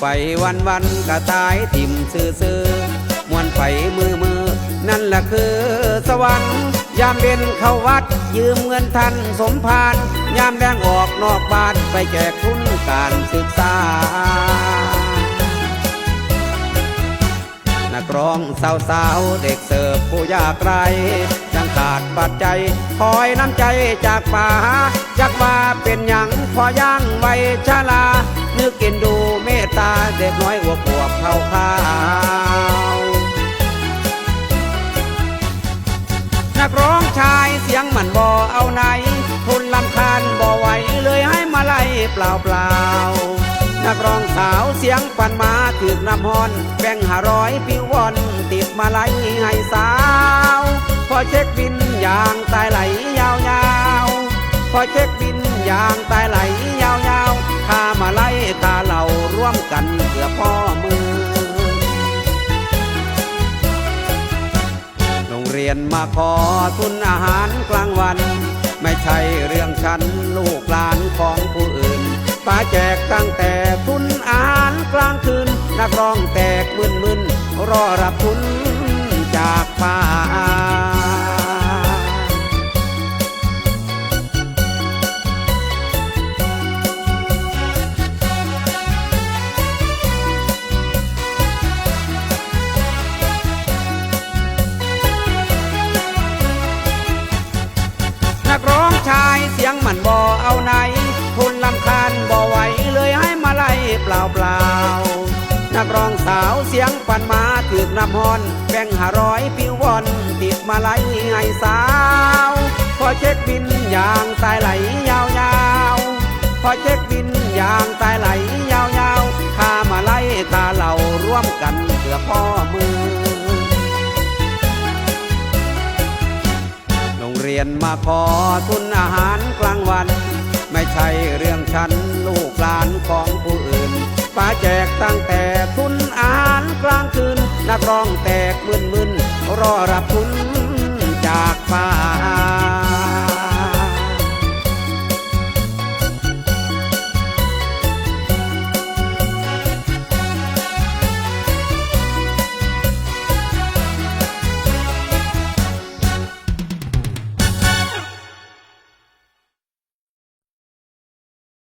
ไปวันวันก็ตายทิมซื่อซื่อมวนไปมือมือ นั่นแหละคือสวรรค์ ยามเบ็นเข้าวัด ยืมเงินท่านสมภารยามแดงออกนอกบ้านไปแจกทุนการศึกษานักร้องสาวสาวเด็กเสิร์ฟผู้ยากไรยังขาดปัจจัยคอยน้ำใจจากป่าจักว่าเป็นหยังพอย่างไวชาลา็กน้อยอวบอวบเข้าข้าวนักร้องชายเสียงมันบ่เอาไหนทุนลำคาญบ่ไหวเลยให้มาไล่เปล่าเปล่านักร้องสาวเสียงปันมาถึกน้ำฮอน แบ่งหาร้อยปิววอนติดมาไล่ให้สาว พอเช็คบินอย่างตายไหลยาวๆ พอเช็คบินอย่างตายไหล เรียนมาขอทุนอาหารกลางวัน ไม่ใช่เรื่องฉันลูกหลานของผู้อื่นป้าแจกตั้งแต่ทุนอาหารกลางคืน นักร้องแตกมึนมึนรอรับทุนจากป้า เปล่าเปล่านักร้องสาวเสียงปั่นมาถึกน้ำฮอนแบ่งหาร้อยปิววอนติดมาไล่ให้สาว พอเช็คบินอย่างตายไหลยาวๆพอเช็คบินอย่างตายไหลยาวๆข้ามาไล่ตาเหล่าร่วมกันเพื่อพ่อมือโรงเรียนมาขอทุนอาหารกลางวัน ไม่ใช่เรื่องฉันลูกหลานของผู้ ฟ้าแจกตั้งแต่ทุนอาหารกลางคืน นักร้องแตกมึนมึนรอรับ